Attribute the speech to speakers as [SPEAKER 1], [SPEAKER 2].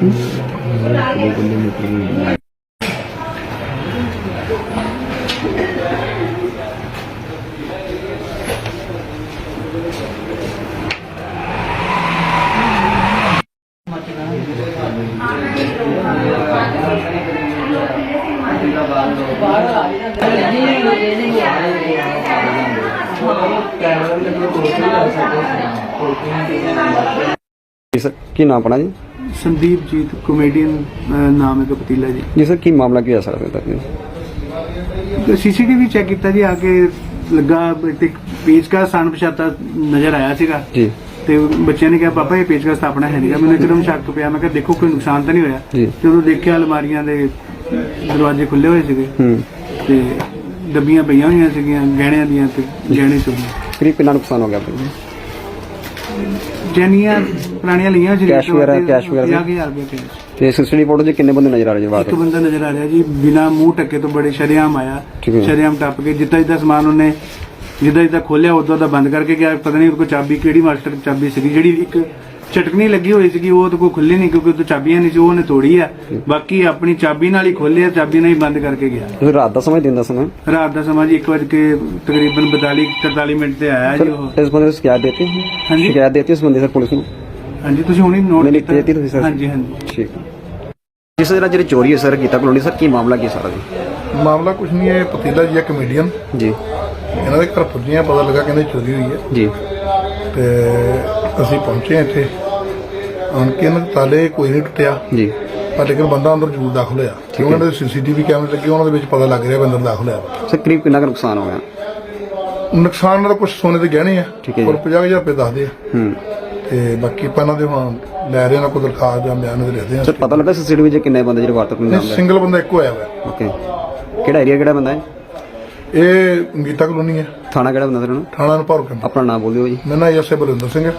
[SPEAKER 1] ਜੀ ਸਰ ਕੀ ਨਾਮ ਪਣਾ ਜੀ
[SPEAKER 2] ਸੰਦੀਪ ਜੀਤ ਕਮੇਡੀਅਨ ਨਾਮ ਹੈ ਕਪਤੀਲਾ ਜੀ।
[SPEAKER 1] ਜੀ ਸਰ ਕੀ ਮਾਮਲਾ ਕੀ ਸਰ ਅਜੇ ਤੱਕ
[SPEAKER 2] ਸੀਸੀਟੀਵੀ ਚੈੱਕ ਕੀਤਾ ਜੀ ਆ ਕੇ ਲੱਗਾ ਤੇ ਪੇਚਕਸ ਸਣ ਪਛਾਤਾ ਨਜ਼ਰ ਆਇਆ ਸੀਗਾ।
[SPEAKER 1] ਜੀ।
[SPEAKER 2] ਤੇ ਬੱਚਿਆਂ ਨੇ ਕਿਹਾ ਪਾਪਾ ਇਹ ਪੇਚਕਸ ਤਾਂ ਆਪਣਾ ਹੈ ਨਹੀਂਗਾ ਮੈਨੂੰ ਇੱਕਦਮ ਸ਼ੱਕ ਪਿਆ ਮੈਂ ਕਿਹਾ ਦੇਖੋ ਕੋਈ ਨੁਕਸਾਨ ਤਾਂ ਨਹੀਂ ਹੋਇਆ?
[SPEAKER 1] ਜੀ।
[SPEAKER 2] ਜਦੋਂ ਦੇਖਿਆ ਅਲਮਾਰੀਆਂ ਦੇ ਦਰਵਾਜ਼ੇ ਖੁੱਲੇ ਹੋਏ ਸੀਗੇ।
[SPEAKER 1] ਹੂੰ।
[SPEAKER 2] ਤੇ ਡੱਬੀਆਂ ਪਈਆਂ ਹੋਈਆਂ ਸੀਗੀਆਂ ਗਹਿਣਿਆਂ ਦੀਆਂ ਤੇ ਗਹਿਣੇ
[SPEAKER 1] ਕਰੀਬ ਕਿੰਨਾ ਨੁਕਸਾਨ ਹੋ ਗਿਆ ਆਪਣਾ
[SPEAKER 2] ਜੈਨੀਆਂ ਪੁਰਾਣੀਆਂ ਲਈਆਂ ਸੀ
[SPEAKER 1] Cash ਵਗੈਰਾ, cash ਵਗੈਰਾ?
[SPEAKER 2] 50000 ਰੁਪਏ cash।
[SPEAKER 1] ਤੇ ਸਿਸਟਰੀ ਫੋਟੋ 'ਚ ਕਿੰਨੇ ਬੰਦੇ ਨਜ਼ਰ ਆ ਰਹੇ ਜੀ ਬਾਤ
[SPEAKER 2] ਇੱਕ ਬੰਦਾ ਨਜ਼ਰ ਆ ਰਿਹਾ ਜੀ ਬਿਨਾ ਮੂੰਹ ਟੱਕੇ ਤੋਂ ਬੜੇ ਸ਼ਰੇਆਮ ਆਇਆ
[SPEAKER 1] ਠੀਕ ਹੈ।
[SPEAKER 2] ਸ਼ਰੇਆਮ ਟੱਪ ਕੇ ਜਿੱਦਾਂ ਜਿੱਦਾਂ ਸਮਾਨ ਉਹਨੇ ਜਿੱਦਾਂ ਜਿੱਦਾਂ ਖੋਲਿਆ ਉਦੋਂ ਦਾ ਬੰਦ ਕਰਕੇ ਗਿਆ ਪਤਾ ਨਹੀਂ ਉਹ ਕੋਲ ਚਾਬੀ ਕਿਹੜੀ ਮਾਸਟਰ ਚਾਬੀ ਸੀਗੀ ਜਿਹੜੀ ਇੱਕ ਚਟਕਣੀ ਲੱਗੀ ਹੋਈ ਸੀਗੀ ਉਹ ਤਾਂ ਕੋਈ ਖੁੱਲੀ ਨਹੀਂ ਕਿਉਂਕਿ ਉਹ ਤੋਂ ਚਾਬੀਆਂ ਨਹੀਂ ਸੀ ਉਹ ਉਹਨੇ ਤੋੜੀ ਆ। ਬਾਕੀ ਆਪਣੀ ਚਾਬੀ ਨਾਲ ਹੀ ਖੋਲਿਆ ਚਾਬੀ ਨਾਲ ਹੀ ਬੰਦ ਕਰਕੇ ਗਿਆ।
[SPEAKER 1] ਤੁਸੀਂ ਰਾਤ ਦਾ ਦਿਨ ਦਾ ਸਮਾਂ
[SPEAKER 2] ਰਾਤ ਦਾ ਸਮਾਂ ਜੀ 1 ਵਜੇ ਕੇ ਤਕਰੀਬਨ 42 43 ਮਿੰਟ ਤੇ ਆਇਆ ਜੀ ਉਹ।
[SPEAKER 1] ਇਸ ਬੰਦੇ ਨੂੰ ਸ਼ਿਕਾਇਤ ਦੇਤੀ?
[SPEAKER 2] ਹਾਂਜੀ।
[SPEAKER 1] ਸ਼ਿਕਾਇਤ ਦੇਤੀ ਇਸ ਬੰਦੇ ਸਰ ਪੁਲਿਸ ਨੂੰ?
[SPEAKER 2] ਹਾਂਜੀ ਤੁਸੀਂ ਹੁਣੀ ਨੋਟ
[SPEAKER 1] ਨਹੀਂ, ਲਿਖ ਦਿੱਤੀ ਤੁਸੀਂ ਸਰ।
[SPEAKER 2] ਹਾਂਜੀ ਹਾਂਜੀ।
[SPEAKER 1] ਠੀਕ ਜਿਸ ਤਰ੍ਹਾਂ ਜਿਹੜੀ ਚੋਰੀ ਹੈ ਸਰ ਕੀਤਾ ਕਲੋਨੀ ਸਰ ਕੀ ਮਾਮਲਾ ਕੀ ਹੈ ਸਾਰਾ ਜੀ?
[SPEAKER 3] ਮਾਮਲਾ ਕੁਛ ਨਹੀਂ ਹੈ ਪਤੀਲਾ ਜੀ ਹੈ ਕਮੇਡੀਅਨ
[SPEAKER 1] ਜੀ।
[SPEAKER 3] ਇਹਨਾਂ ਦੇ ਘਰ ਪੁੱਜੀਆਂ ਪਤਾ ਲੱਗਾ ਕਹਿੰਦੇ ਚੋਰੀ ਹੋਈ ਹੈ।
[SPEAKER 1] ਜੀ।
[SPEAKER 3] ਤੇ ਅਸੀਂ ਪਹੁੰਚੇ ਇੱਥੇ। ਆਣ ਕੇ ਤਾਲੇ ਕੋਈ ਨਹੀਂ ਟੁੱਟਿਆ।
[SPEAKER 1] ਜੀ।
[SPEAKER 3] ਪਰ ਲੇਕਿਨ ਬੰਦਾ ਅੰਦਰ ਜ਼ਰੂਰ ਦਾਖਲ ਹੋਇਆ। ਕਿਉਂਕਿ ਉਹਨਾਂ ਦੇ ਸੀਸੀਟੀਵੀ ਕੈਮਰੇ ਲੱਗੇ ਉਹਨਾਂ ਦੇ ਵਿੱਚ ਪਤਾ ਲੱਗ ਰਿਹਾ ਵੀ ਅੰਦਰ ਦਾਖਲ ਹੋਇਆ।
[SPEAKER 1] ਸਰ ਕਰੀਬ ਕਿੰਨਾ ਕੁ ਨੁਕਸਾਨ ਹੋ ਗਿਆ?
[SPEAKER 3] ਨੁਕਸਾਨ ਨਾਲ ਕੁਝ ਸੋਨੇ ਦੇ ਗਹਿਣੇ ਆ।
[SPEAKER 1] ਠੀਕ ਹੈ ਜੀ।
[SPEAKER 3] ਔਰ 50000 ਰੁਪਏ ਦੱਸਦੇ ਆ।
[SPEAKER 1] ਹੂੰ।
[SPEAKER 3] ਤੇ ਬਾਕੀ ਆਪਾਂ ਇਹਨਾਂ ਦੇ ਹੁਣ ਲੈ ਰਹੇ ਇਹਨਾਂ ਕੋਲ ਦਰਖਾਸਤ ਜਾਂ ਬਿਆਨ ਦੇ ਲਿਖਦੇ ਆ।
[SPEAKER 1] ਸਰ ਪਤਾ ਲੱਗਾ ਸੀਸੀਟੀਵੀ 'ਚ ਕਿੰਨੇ ਬੰਦੇ ਜਿਹੜੇ ਵਾਰਤਕ ਨੂੰ
[SPEAKER 3] ਨਹੀਂ ਸਿੰਗਲ ਬੰਦਾ ਇੱਕੋ ਆਇਆ ਹੋਇਆ।
[SPEAKER 1] ਓਕੇ। ਕਿਹੜਾ ਏਰੀਆ ਕਿਹੜਾ ਬੰਦਾ ਹੈ?
[SPEAKER 3] ਇਹ ਗੀਤਾ ਕਲੋਨੀ ਹੈ।
[SPEAKER 1] ਥਾਣਾ ਕਿਹੜਾ ਬੰਦਾ ਉਹਨੂੰ
[SPEAKER 3] ਥਾਣਾ ਨਪਾਰ ਕੈਂਪ।
[SPEAKER 1] ਆਪਣਾ ਨਾਮ ਬੋਲ ਦਿਓ ਜੀ।
[SPEAKER 3] ਮੇਰਾ ਨਾਮ ਐਸਏ ਬਲਵਿੰਦਰ ਸਿੰਘ ਹੈ।